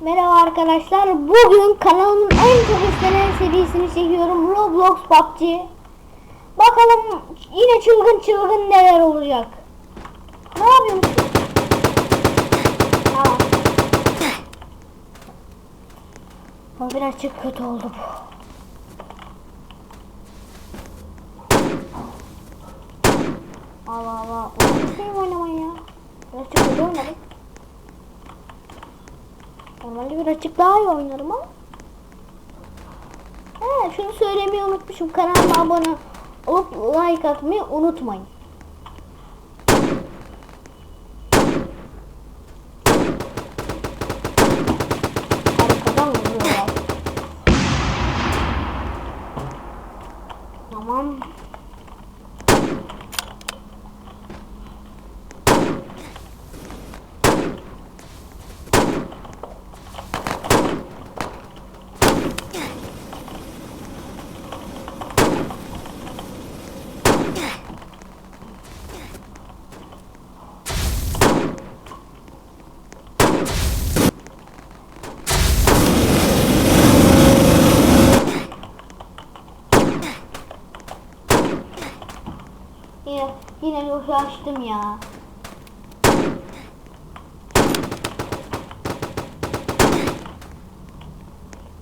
Merhaba arkadaşlar. Bugün kanalımın en çok istenen serisini çekiyorum. Roblox PUBG. Bakalım yine çılgın çılgın neler olacak. Ne yapıyorsun? Tamam. Ama birazcık kötü oldu bu. Allah Allah. Oynamayayım oynamayı ya. Birazcık kötü oynadım. Normalde birazcık daha iyi oynarım ama. He, şunu söylemeyi unutmuşum. Kanalıma abone olup like atmayı unutmayın. Tamam. Yine, yine yoşu açtım ya.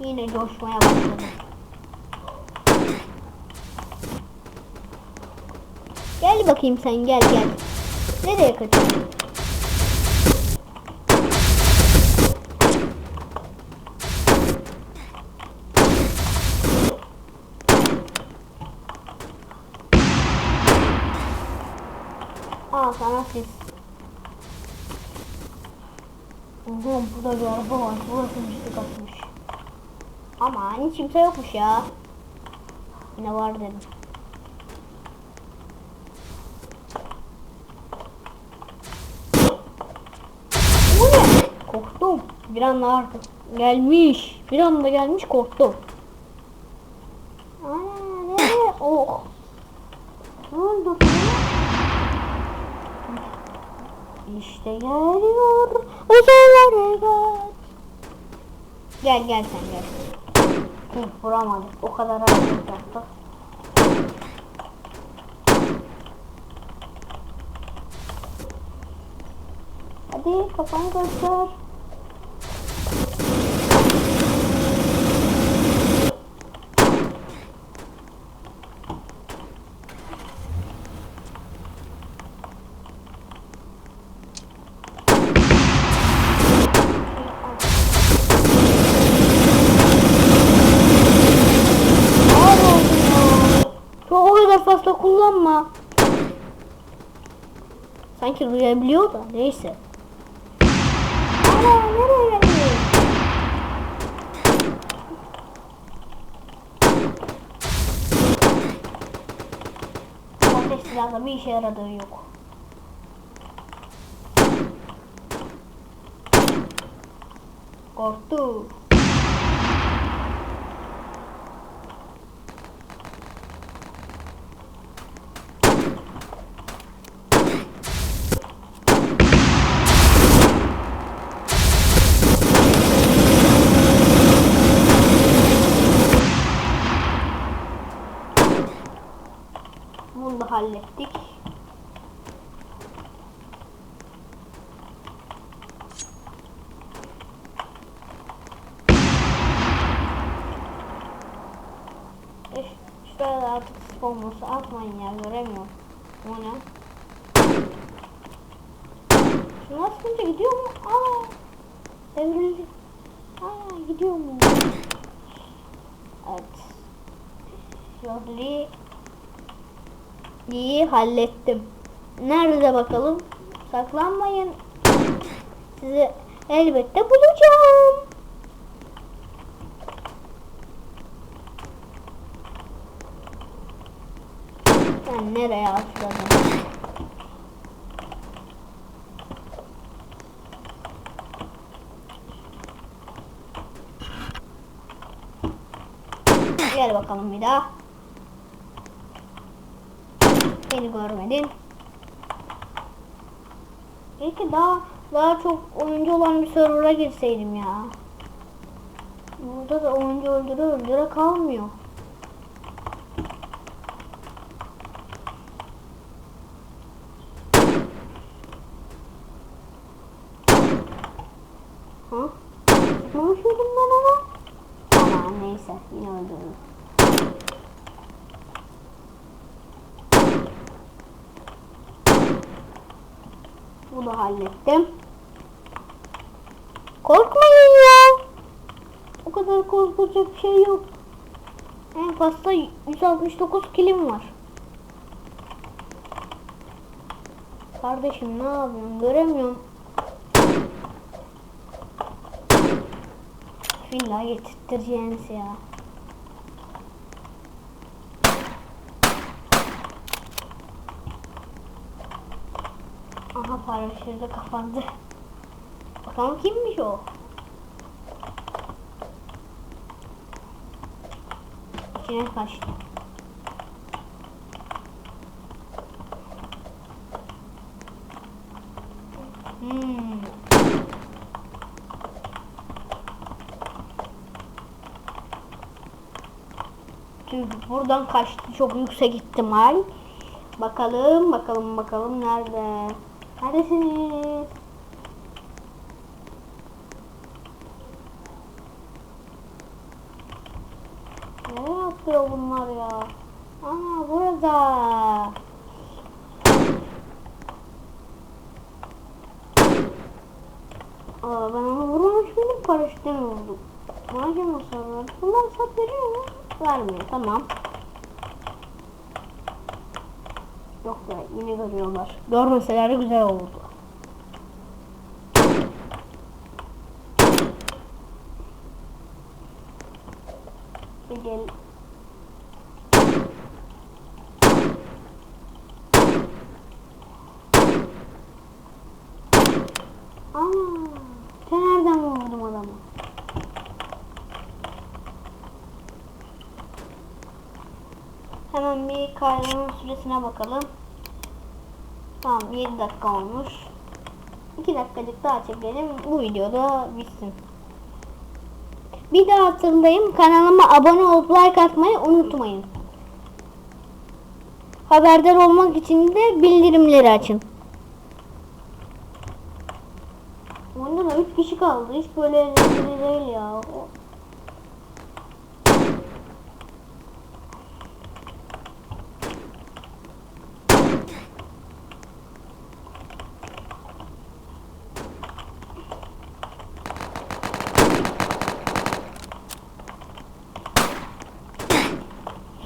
Yine coşmaya başladı. Gel bakayım sen gel gel. Nereye kaçıyorsun? Aa sana siz. Oğlum burada bir araba var. Burası müzik atmış. Ama hiç kimse yokmuş ya. Ne var dedim. Korktum. Bir anda artık gelmiş. Bir anda gelmiş korktum. Aa nereye? Oh. Ne oldu? İşte geliyor özel harekat. Gel gel sen gel. Hı, vuramadık. O kadar hareket yaptık. Hadi kafanı göster. Ağır oldum ya. Çok o kadar fazla kullanma. Sanki duyabiliyor da neyse. Ana nereye? Ateş silahla bir işe yaradığı yok. Korktu. Bunu da hallettik. E, da artık spawnmusu atmayın ya göremiyorum. O ne? Şunu atınca gidiyor mu? Aa! Devrildi. Aa gidiyor mu? Evet. Şöyle İyi hallettim. Nerede bakalım? Saklanmayın. Sizi elbette bulacağım. Ben nereye atladım? Gel bakalım bir daha. Beni görmedin. Belki daha daha çok oyuncu olan bir server'a girseydim ya. Burada da oyuncu öldüre öldüre kalmıyor. Ha? Sıkmamış mıydım ben? Ama neyse yine öldürdüm. Bunu hallettim. Korkmayın ya. O kadar korkulacak bir şey yok. En fazla 169 kilim var. Kardeşim ne yapıyorsun? Göremiyorum. Villa getirttireceğiniz ya. Paraşütle kapandı. Bakalım kimmiş o? İçine kaçtı. Hmm. Çünkü buradan kaçtı çok yüksek ihtimal. Bakalım, bakalım, bakalım nerede? Neredesiniz? Nereye yapıyor bunlar ya? Ana burada. Aa, ben onu vurmamış mıydım? Paraşütten vurdum. Bana kim verdi? Bunlar hasar veriyor mu? Vermiyor. Tamam. Yok ya yine görüyorlar. Görmeseler güzel olurdu. Gel. Aa, sen nereden vurdum adamı? Hemen bir kaynağın süresine bakalım. Tamam 7 dakika olmuş. 2 dakikacık daha çekelim. Bu videoda bitsin. Bir daha hatırlayayım. Kanalıma abone olup like atmayı unutmayın. Haberdar olmak için de bildirimleri açın. Onda da 3 kişi kaldı. Hiç böyle değil ya. O-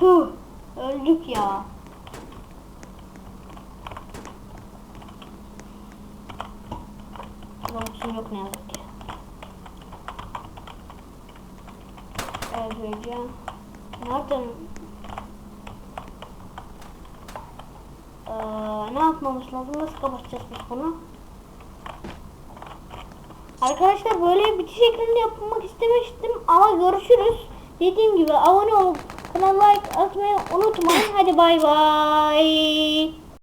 Huh, öldük ya. Robux'um yok ne yazık ki. Evet vereceğim. Nereden? Ee, ne yapmamız lazım? Nasıl kapatacağız biz bunu? Arkadaşlar böyle bitiş ekranı yapmak istemiştim ama görüşürüz. Dediğim gibi abone olup kanala like atmayı unutmayın. Hadi bay bay.